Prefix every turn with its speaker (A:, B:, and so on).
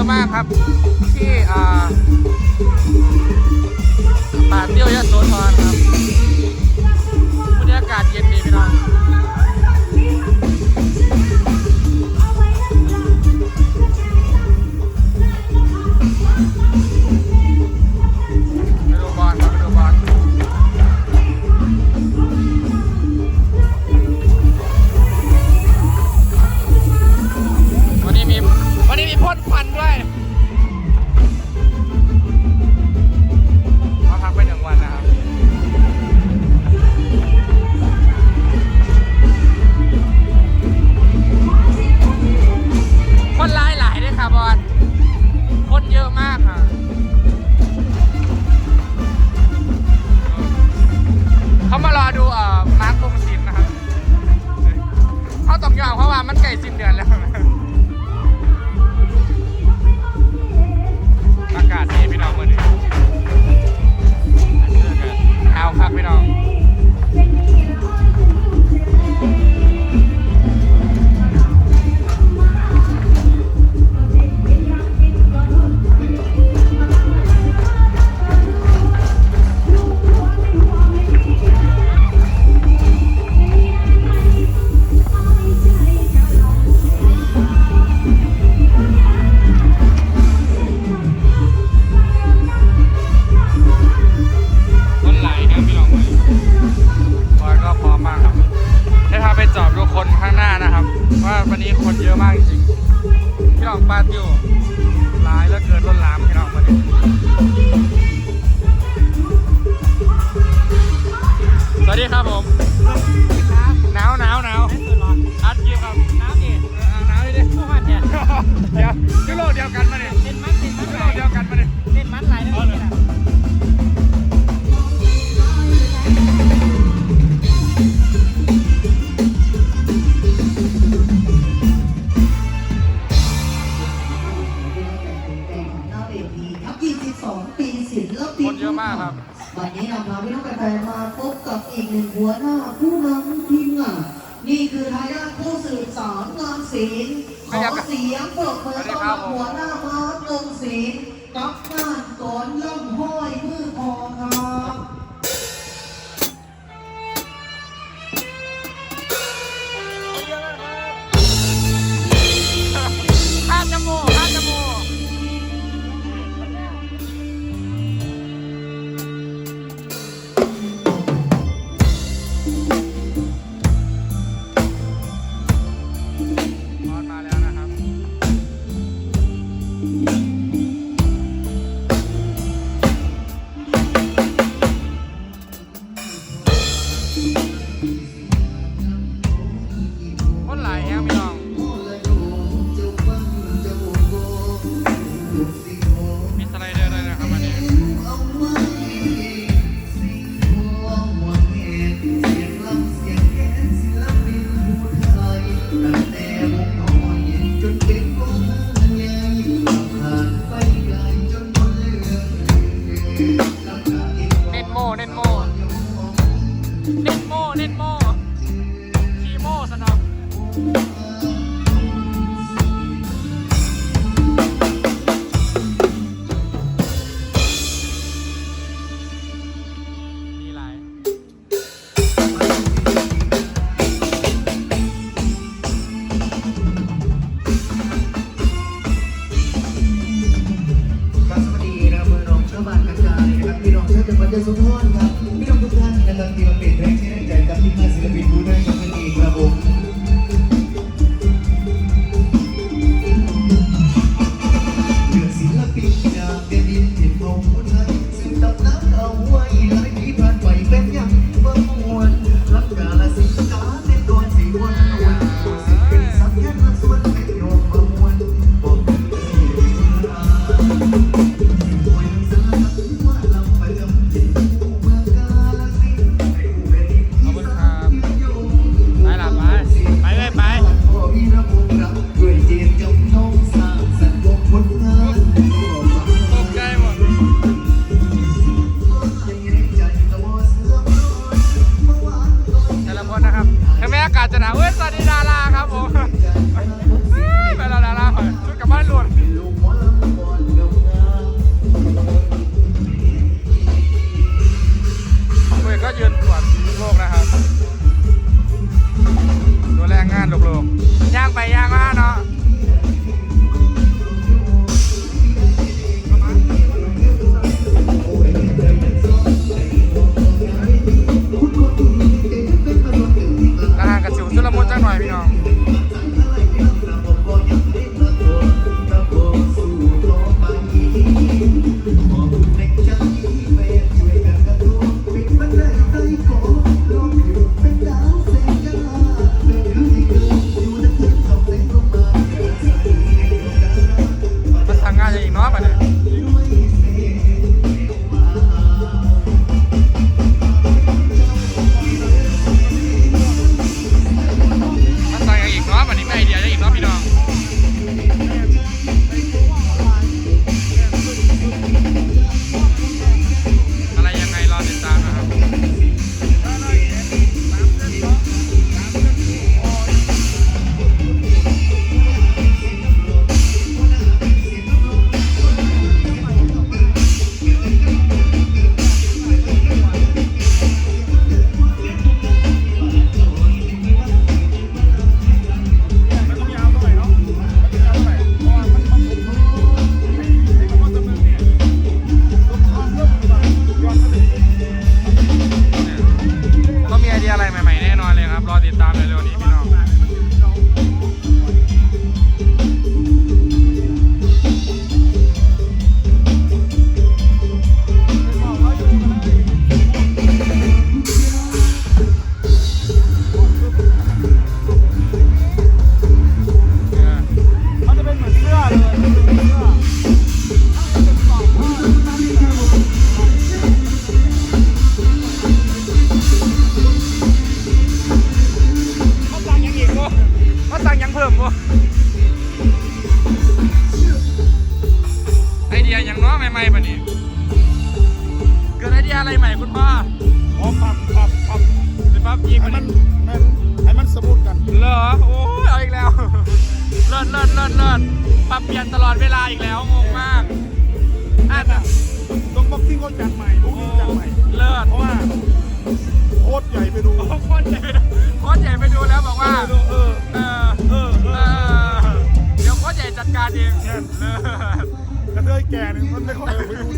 A: อะมากครับ ที่อ่าป่าเตี้ยวยะโสธรครับบรรยากาศเย็นดีพี่น้อง ยอมเพราะว่ามันใกล้สิ้นเดือนแล้ว อากาศดีพี่น้องวันนี้เอาครับพี่น้อง เดี๋ยุโรปเดียวกันมาเนี่ย
B: เป็นมัดเป็นมัด
A: ยุโรปเดียวกันมาเนี่ย
B: เป็นมัดหลนั่นเองนะ
C: หน้าเวทีครับ22ปีศิลปิน
A: เยอะมากครับ
C: วันนี้เราพาพี่น้องแฟนๆมาพบกับอีกหนึ่งหัวหน้าผู้นำทีมงาน นี่คือทายาทผู้สืบสอนงานศิลป์ขอเสียงปรบมือต้อนรับหัวหน้ามาร์ตวงศิลป์กับงานกอนล่องห้อยมือพอครับ
A: น้นโมเน้นโมคีโมสนองมีหลาย
C: ครับสวัสดีครับพี่น้องเชาวบ้านกระจายนะครับพี่น้องเชาวจังหวัดยโสธรครับากาศจะหนาวเอ้
A: ยสวัสดีดาราครับผม Di tablet. พิ่มบ่ไอเดียหยังเนาะใหม่ๆปะนี่เกิดไอเดียอะไรใหม่คุณพ่อ
B: อ๋อปรับปรับปรับ
A: เป็นปั๊บยิง
B: ให้
A: มั
B: มันนให้ให้มันสมูทกัน
A: เหรอโอ้ยเอาอีกแล้วเลิศเลิศเลิศเลิศปรับเปลี่ยนตลอดเวลาอีกแล้วงงมากอะ
B: ต้องบ็อกซิ่งเขาจัดใหม่บ็อกซิ่งจัดใหม่
A: เลิศ
B: เพราะว่าโคตรใหญ่ไปดู
A: โอ้โหโคตรใหญ่โคตรใหญ่ไปดูแล้วบอกว่า
B: เออเออ
A: เออ
B: เออเอ
A: เอ กระ
B: เทยแก่นี่มันไม่ค่อยไปดู